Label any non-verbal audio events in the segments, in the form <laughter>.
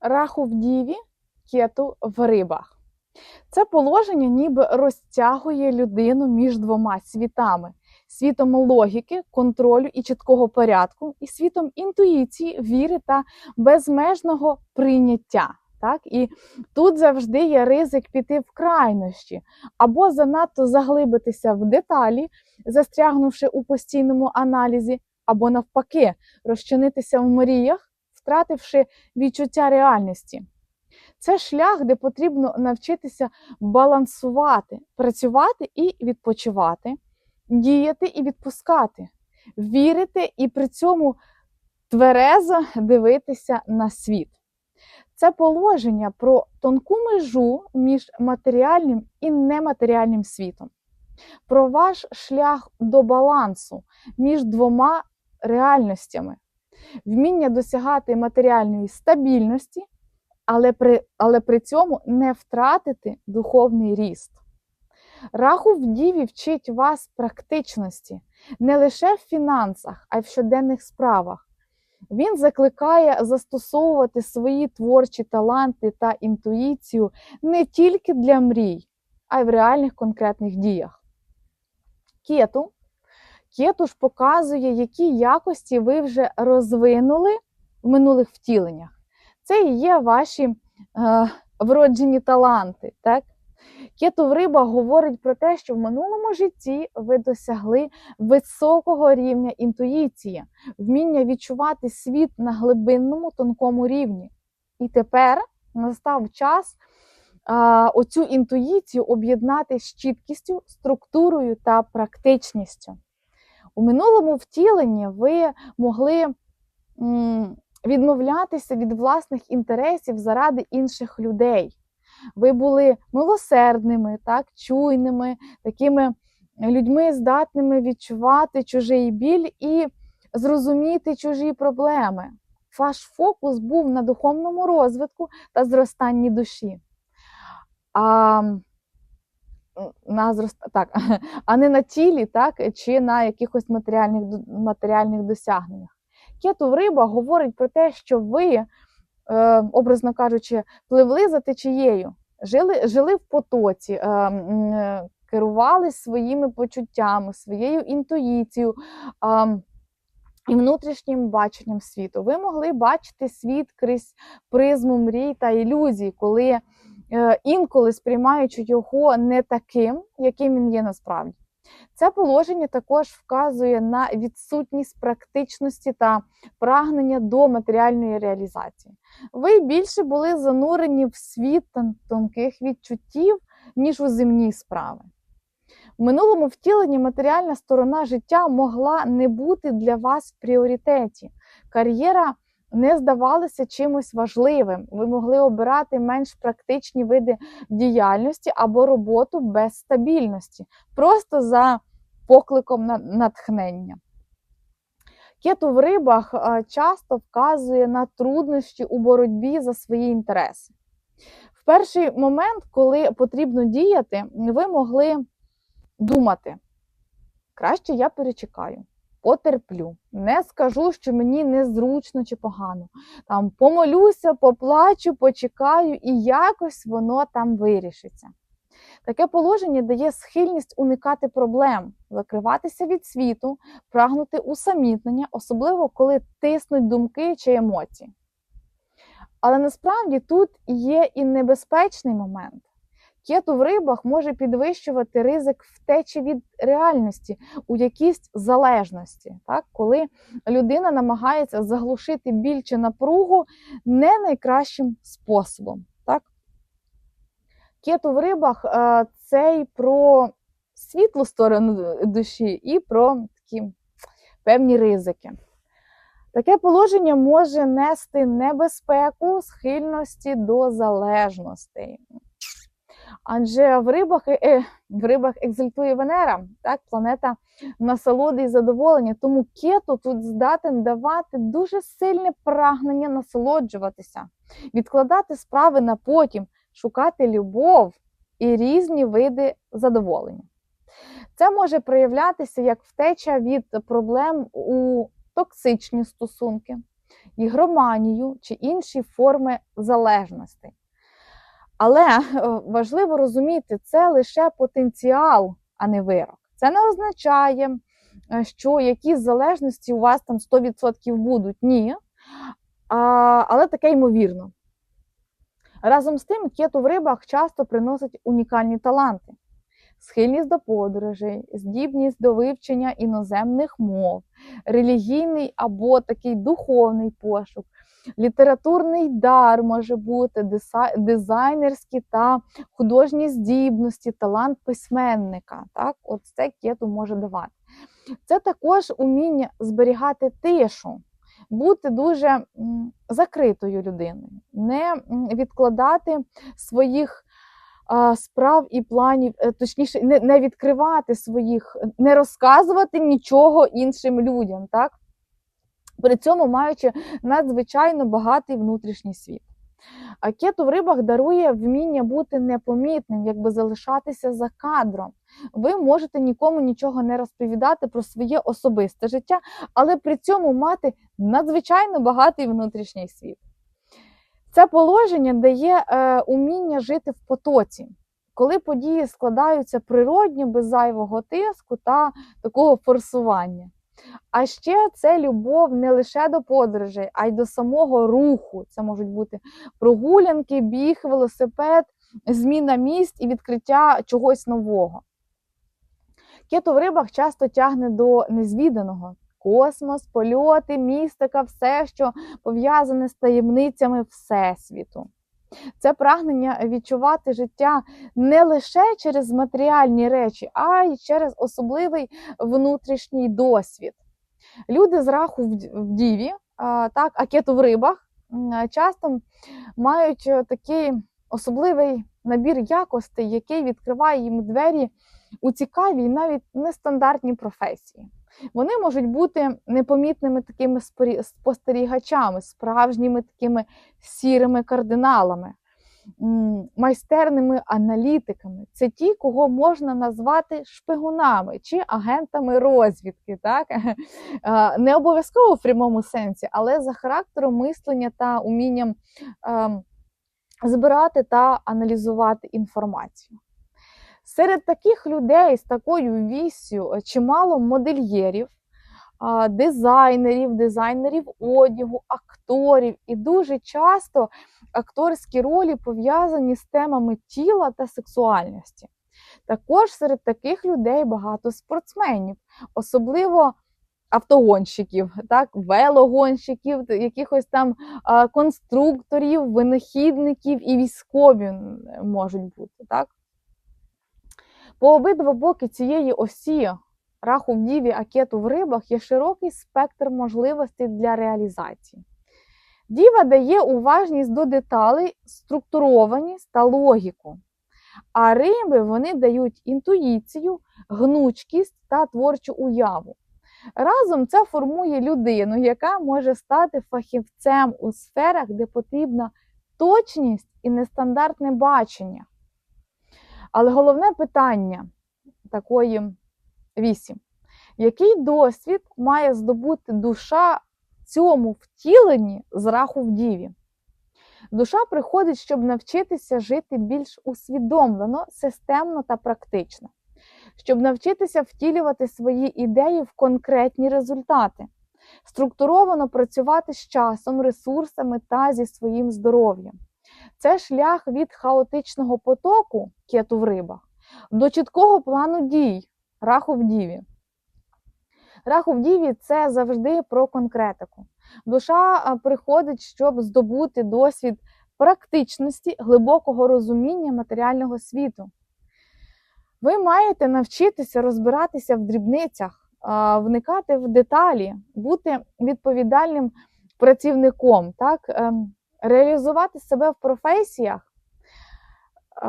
раху в діві, кету в рибах. Це положення ніби розтягує людину між двома світами: світом логіки, контролю і чіткого порядку, і світом інтуїції, віри та безмежного прийняття. Так? І тут завжди є ризик піти в крайнощі, або занадто заглибитися в деталі, застрягнувши у постійному аналізі, або навпаки, розчинитися в мріях, втративши відчуття реальності. Це шлях, де потрібно навчитися балансувати, працювати і відпочивати, діяти і відпускати, вірити і при цьому тверезо дивитися на світ. Це положення про тонку межу між матеріальним і нематеріальним світом, про ваш шлях до балансу між двома реальностями, вміння досягати матеріальної стабільності, але при, але при цьому не втратити духовний ріст. Раху в діві вчить вас практичності не лише в фінансах, а й в щоденних справах. Він закликає застосовувати свої творчі таланти та інтуїцію не тільки для мрій, а й в реальних конкретних діях. Кету. Кету ж показує, які якості ви вже розвинули в минулих втіленнях. Це і є ваші е, вроджені таланти. Так? Кету в рибах говорить про те, що в минулому житті ви досягли високого рівня інтуїції, вміння відчувати світ на глибинному тонкому рівні. І тепер настав час а, оцю інтуїцію об'єднати з чіткістю, структурою та практичністю. У минулому втіленні ви могли відмовлятися від власних інтересів заради інших людей. Ви були милосердними, так, чуйними, такими людьми, здатними відчувати чужий біль і зрозуміти чужі проблеми. Ваш фокус був на духовному розвитку та зростанні душі. А на зрост... так, <laughs> а не на тілі, так, чи на якихось матеріальних матеріальних досягненнях. Кету в риба говорить про те, що ви Е, образно кажучи, пливли за течією, жили жили в потоці, е, е, керували своїми почуттями, своєю інтуїцією і внутрішнім баченням світу. Ви могли бачити світ крізь призму мрій та ілюзій, коли інколи сприймаючи його не таким, яким він є насправді. Це положення також вказує на відсутність практичності та прагнення до матеріальної реалізації. Ви більше були занурені в світ тонких відчуттів, ніж у земні справи. В минулому втіленні матеріальна сторона життя могла не бути для вас в пріоритеті. Кар'єра не здавалася чимось важливим. Ви могли обирати менш практичні види діяльності або роботу без стабільності, просто за покликом на натхнення. Кету в рибах часто вказує на труднощі у боротьбі за свої інтереси. В перший момент, коли потрібно діяти, ви могли думати, краще я перечекаю потерплю. Не скажу, що мені незручно чи погано. Там помолюся, поплачу, почекаю, і якось воно там вирішиться. Таке положення дає схильність уникати проблем, закриватися від світу, прагнути усамітнення, особливо коли тиснуть думки чи емоції. Але насправді тут є і небезпечний момент. Кету в рибах може підвищувати ризик втечі від реальності у якійсь залежності, так? коли людина намагається заглушити біль чи напругу не найкращим способом. Так? Кету в рибах це й про світлу сторону душі і про такі певні ризики. Таке положення може нести небезпеку схильності до залежностей. Адже в рибах е, в рибах екзальтує Венера, так, планета насолоди і задоволення. Тому кету тут здатен давати дуже сильне прагнення насолоджуватися, відкладати справи на потім, шукати любов і різні види задоволення. Це може проявлятися як втеча від проблем у токсичні стосунки, ігроманію чи інші форми залежності. Але е, важливо розуміти, це лише потенціал, а не вирок. Це не означає, е, що якісь залежності у вас там 100% будуть. Ні. А, але таке ймовірно. Разом з тим, кету в рибах часто приносить унікальні таланти, схильність до подорожей, здібність до вивчення іноземних мов, релігійний або такий духовний пошук, літературний дар може бути, дизайнерські та художні здібності, талант письменника. Так? От це кету може давати. Це також уміння зберігати тишу бути дуже закритою людиною, не відкладати своїх справ і планів, е, точніше, не, відкривати своїх, не розказувати нічого іншим людям, так? При цьому маючи надзвичайно багатий внутрішній світ. А кету в рибах дарує вміння бути непомітним, якби залишатися за кадром. Ви можете нікому нічого не розповідати про своє особисте життя, але при цьому мати надзвичайно багатий внутрішній світ. Це положення дає е, уміння жити в потоці, коли події складаються природньо, без зайвого тиску та такого форсування. А ще це любов не лише до подорожей, а й до самого руху. Це можуть бути прогулянки, біг, велосипед, зміна місць і відкриття чогось нового. Кету в рибах часто тягне до незвіданого. Космос, польоти, містика, все, що пов'язане з таємницями Всесвіту. Це прагнення відчувати життя не лише через матеріальні речі, а й через особливий внутрішній досвід. Люди з раху в діві, так, а кету в рибах часто мають е, такий особливий набір якостей, який відкриває їм двері у цікаві і навіть нестандартні професії. Вони можуть бути непомітними такими спостерігачами, справжніми такими сірими кардиналами, майстерними аналітиками. Це ті, кого можна назвати шпигунами чи агентами розвідки. Так? <laughs> Не обов'язково в прямому сенсі, але за характером мислення та умінням ем, збирати та аналізувати інформацію. Серед таких людей з такою віссю е, чимало модельєрів, дизайнерів, дизайнерів одягу, акторів, і дуже часто акторські ролі пов'язані з темами тіла та сексуальності. Також серед таких людей багато спортсменів, особливо автогонщиків, так, велогонщиків, якихось там конструкторів, винахідників і військові можуть бути. Так? По обидва боки цієї осі раху в діві, а кету в рибах є широкий спектр можливостей для реалізації. Діва дає уважність до деталей, структурованість та логіку. А риби вони дають інтуїцію, гнучкість та творчу уяву. Разом це формує людину, яка може стати фахівцем у сферах, де потрібна точність і нестандартне бачення. Але головне питання такої вісі: який досвід має здобути душа цьому втіленні з раху в діві? Душа приходить, щоб навчитися жити більш усвідомлено, системно та практично, щоб навчитися втілювати свої ідеї в конкретні результати, структуровано працювати з часом, ресурсами та зі своїм здоров'ям. Це шлях від хаотичного потоку кету в рибах до чіткого плану дій раху в діві. Раху в діві це завжди про конкретику. Душа приходить, щоб здобути досвід практичності, глибокого розуміння матеріального світу. Ви маєте навчитися розбиратися в дрібницях, вникати в деталі, бути відповідальним працівником, так? Реалізувати себе в професіях е,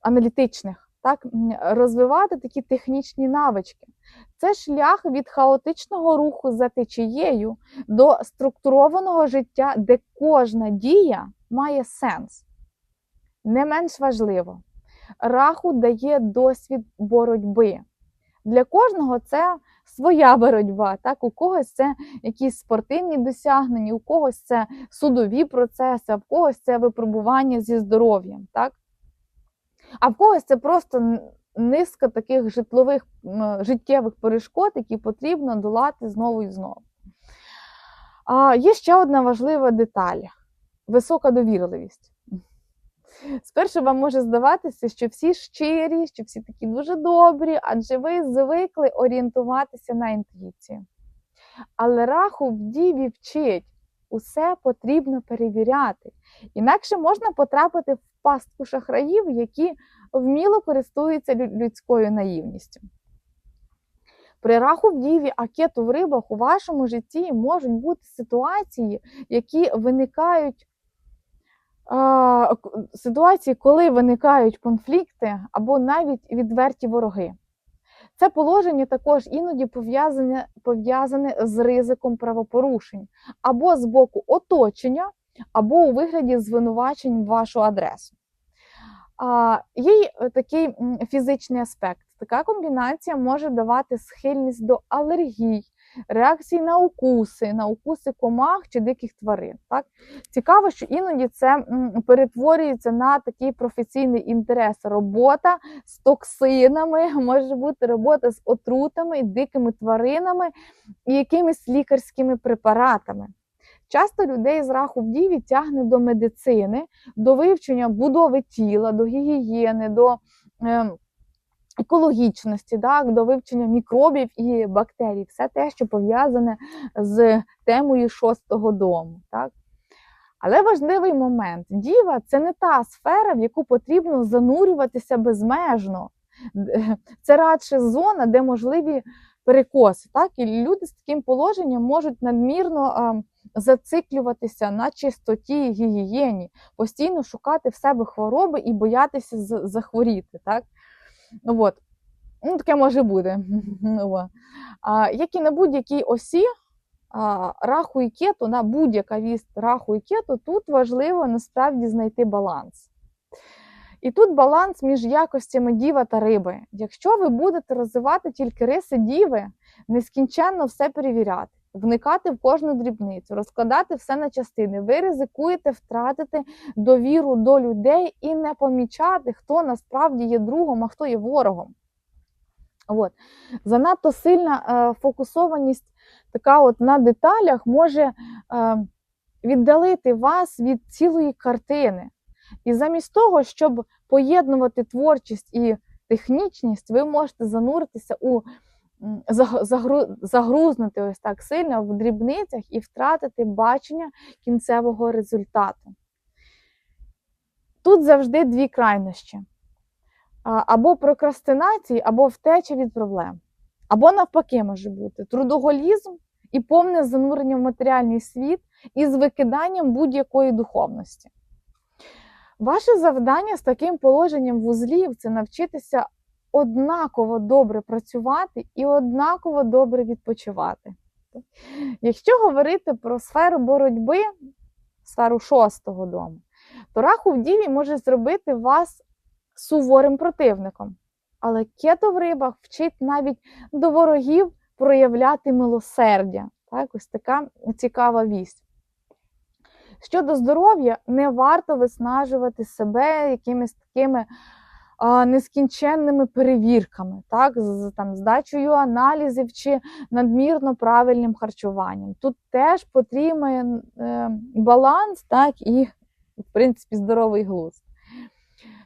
аналітичних, так? розвивати такі технічні навички. Це шлях від хаотичного руху за течією до структурованого життя, де кожна дія має сенс. Не менш важливо, раху дає досвід боротьби. Для кожного це своя боротьба. Так, у когось це якісь спортивні досягнення, у когось це судові процеси, а в когось це випробування зі здоров'ям. Так? А в когось це просто низка таких житлових життєвих перешкод, які потрібно долати знову і знову. А, є ще одна важлива деталь висока довірливість. Спершу вам може здаватися, що всі щирі, що всі такі дуже добрі, адже ви звикли орієнтуватися на інтуїцію. Але раху в діві вчить, усе потрібно перевіряти. Інакше можна потрапити в пастку шахраїв, які вміло користуються людською наївністю. При раху в діві, а кету в рибах у вашому житті можуть бути ситуації, які виникають ситуації, коли виникають конфлікти або навіть відверті вороги. Це положення також іноді пов'язане, пов'язане з ризиком правопорушень або з боку оточення, або у вигляді звинувачень в вашу адресу. Є е, такий фізичний аспект. Така комбінація може давати схильність до алергій, реакцій на укуси, на укуси комах чи диких тварин. Так? Цікаво, що іноді це перетворюється на такий професійний інтерес. Робота з токсинами, може бути робота з отрутами, дикими тваринами і якимись лікарськими препаратами. Часто людей з раху в діві тягне до медицини, до вивчення будови тіла, до гігієни, до е, екологічності, так, до вивчення мікробів і бактерій. Все те, що пов'язане з темою шостого дому. Так. Але важливий момент: діва це не та сфера, в яку потрібно занурюватися безмежно. Це радше зона, де можливі перекоси. Так? І люди з таким положенням можуть надмірно зациклюватися на чистоті гігієні, постійно шукати в себе хвороби і боятися захворіти. Так? Ну, От. Ну, таке може бути. <laughs> Ну. А, як і на будь-якій осі, а, раху і кету, на будь-яка вість раху і кету, тут важливо насправді знайти баланс. І тут баланс між якостями діва та риби. Якщо ви будете розвивати тільки риси діви, нескінченно все перевіряти, вникати в кожну дрібницю, розкладати все на частини, ви ризикуєте втратити довіру до людей і не помічати, хто насправді є другом, а хто є ворогом. От. Занадто сильна е, фокусованість така от на деталях може е, віддалити вас від цілої картини. І замість того, щоб поєднувати творчість і технічність, ви можете зануритися у загрузнути ось так сильно в дрібницях і втратити бачення кінцевого результату. Тут завжди дві крайнощі: або прокрастинації, або втеча від проблем. Або навпаки може бути трудоголізм і повне занурення в матеріальний світ із викиданням будь-якої духовності. Ваше завдання з таким положенням вузлів це навчитися однаково добре працювати і однаково добре відпочивати. Якщо говорити про сферу боротьби, сферу шостого дому, то раху в діві може зробити вас суворим противником. Але кето в рибах вчить навіть до ворогів проявляти милосердя. Так, ось така цікава вість. Щодо здоров'я, не варто виснажувати себе якимись такими нескінченними перевірками, так, з там, здачею аналізів чи надмірно правильним харчуванням. Тут теж потрібен е, баланс, так, і, в принципі, здоровий глузд.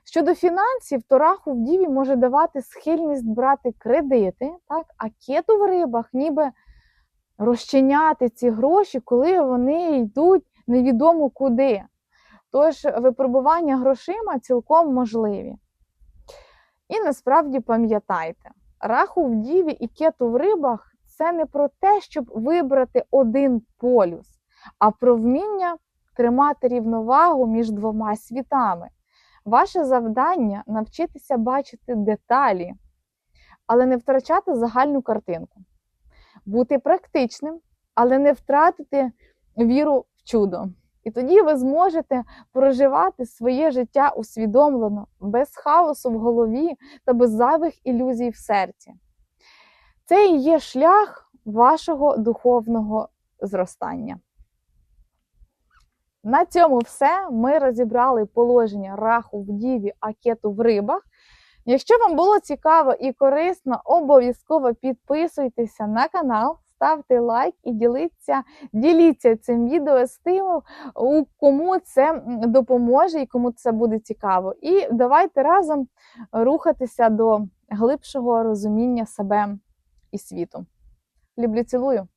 Щодо фінансів, то раху в діві може давати схильність брати кредити, так, а кету в рибах ніби розчиняти ці гроші, коли вони йдуть невідомо куди. Тож випробування грошима цілком можливі. І насправді пам'ятайте, раху в діві і кету в рибах це не про те, щоб вибрати один полюс, а про вміння тримати рівновагу між двома світами. Ваше завдання навчитися бачити деталі, але не втрачати загальну картинку, бути практичним, але не втратити віру в чудо. І тоді ви зможете проживати своє життя усвідомлено, без хаосу в голові та без зайвих ілюзій в серці. Це і є шлях вашого духовного зростання. На цьому все. Ми розібрали положення раху в діві, а кету в рибах. Якщо вам було цікаво і корисно, обов'язково підписуйтеся на канал, ставте лайк і діліться, діліться цим відео з тим, кому це допоможе і кому це буде цікаво. І давайте разом рухатися до глибшого розуміння себе і світу. Люблю, цілую!